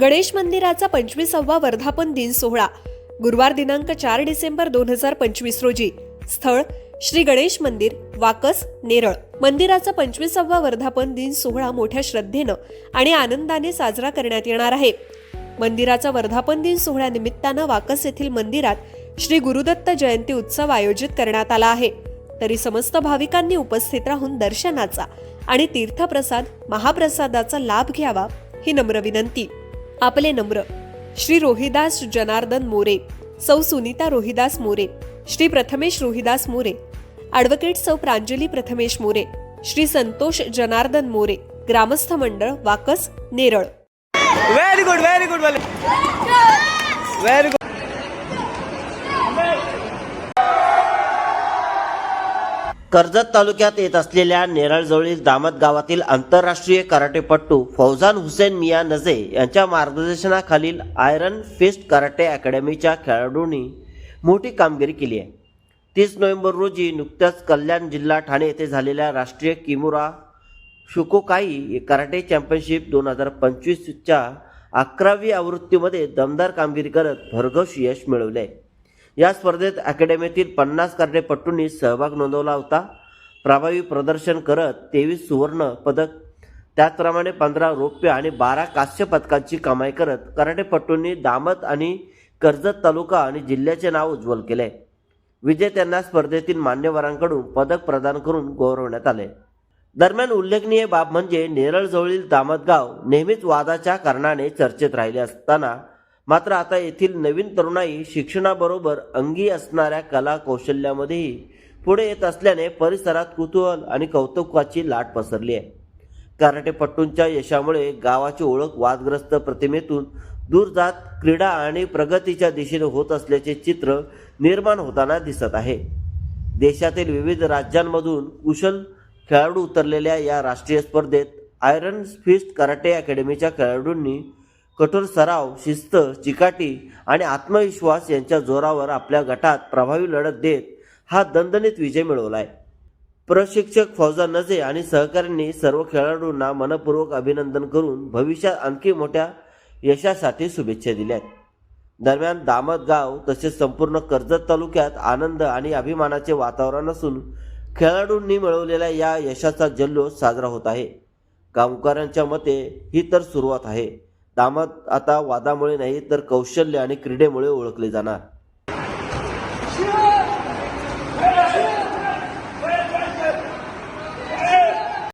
गणेश मंदिराचा पंचवीसावा वर्धापन दिन सोहळा. गुरुवार दिनांक चार डिसेंबर दोन हजार पंचवीस रोजी. स्थळ श्री गणेश मंदिर वाकस नेरळ. मंदिराचा पंचवीसावा वर्धापन दिन सोहळा मोठ्या श्रद्धेनं आणि आनंदाने साजरा करण्यात येणार आहे. मंदिराचा वर्धापन दिन सोहळ्यानिमित्तानं वाकस येथील मंदिरात श्री गुरुदत्त जयंती उत्सव आयोजित करण्यात आला आहे. तरी समस्त भाविकांनी उपस्थित राहून दर्शनाचा आणि तीर्थप्रसाद महाप्रसादाचा लाभ घ्यावा ही नम्र विनंती. आपले नम्र. श्री रोहिदास जनार्दन मोरे. सौ सुनीता रोहिदास मोरे. श्री प्रथमेश रोहिदास मोरे. ॲडव्होकेट सौ प्रांजली प्रथमेश मोरे. श्री संतोष जनार्दन मोरे. ग्रामस्थ मंडळ Wakas Neral. Very good very good very good Karjat तालुक्यात येत असलेल्या नेरळजवळील दामत गावातील आंतरराष्ट्रीय कराटेपट्टू फौजान हुसेन मिया नजे यांच्या मार्गदर्शनाखालील आयरन फिस्ट कराटे अकॅडमीच्या खेळाडूंनी मोठी कामगिरी केली आहे. तीस नोव्हेंबर रोजी नुकत्याच कल्याण जिल्हा ठाणे येथे झालेल्या राष्ट्रीय किमुरा शुकोकाई कराटे चॅम्पियनशिप दोन हजार पंचवीसच्या अकरावी आवृत्तीमध्ये दमदार कामगिरी करत भरघोस यश मिळवले या स्पर्धेत अकॅडमीतील पन्नास कर्डेपटूंनी सहभाग नोंदवला होता. प्रभावी प्रदर्शन करत तेवीस सुवर्ण पदक त्याचप्रमाणे पंधरा रौप्य आणि बारा कांस्य पदकांची कमाई करत कराटेपटूंनी दामत आणि कर्जत तालुका आणि जिल्ह्याचे नाव उज्ज्वल केले. विजेत्यांना स्पर्धेतील मान्यवरांकडून पदक प्रदान करून गौरवण्यात आले. दरम्यान उल्लेखनीय बाब म्हणजे नेरळजवळील दामतगाव नेहमीच वादाच्या कारणाने चर्चेत राहिले असताना मात्र आता येथील नवीन तरुणाई शिक्षणाबरोबर अंगी असणाऱ्या कला कौशल्यामध्येही पुढे येत असल्याने परिसरात कुतूहल आणि कौतुकाची लाट पसरली आहे. कराटेपट्टूंच्या यशामुळे गावाची ओळख वादग्रस्त प्रतिमेतून दूर जात क्रीडा आणि प्रगतीच्या दिशेने होत असल्याचे चित्र निर्माण होताना दिसत आहे. देशातील विविध राज्यांमधून कुशल खेळाडू उतरलेल्या या राष्ट्रीय स्पर्धेत आयरन फिस्ट कराटे अकॅडमीच्या खेळाडूंनी कठोर सराव शिस्त चिकाटी आणि आत्मविश्वास यांच्या जोरावर आपल्या गटात प्रभावी लढत देत हा दणदणीत विजय मिळवला आहे प्रशिक्षक फौजा नजे आणि सहकाऱ्यांनी सर्व खेळाडूंना मनपूर्वक अभिनंदन करून भविष्यात आणखी मोठ्या यशासाठी शुभेच्छा दिल्यात. दरम्यान दामत गाव तसेच संपूर्ण कर्जत तालुक्यात आनंद आणि अभिमानाचे वातावरण असून खेळाडूंनी मिळवलेल्या या यशाचा जल्लोष साजरा होत आहे. गावकऱ्यांच्या मते ही तर सुरुवात आहे. दामत आता वादामुळे नाही तर कौशल्य आणि क्रीडेमुळे ओळखले जाणार.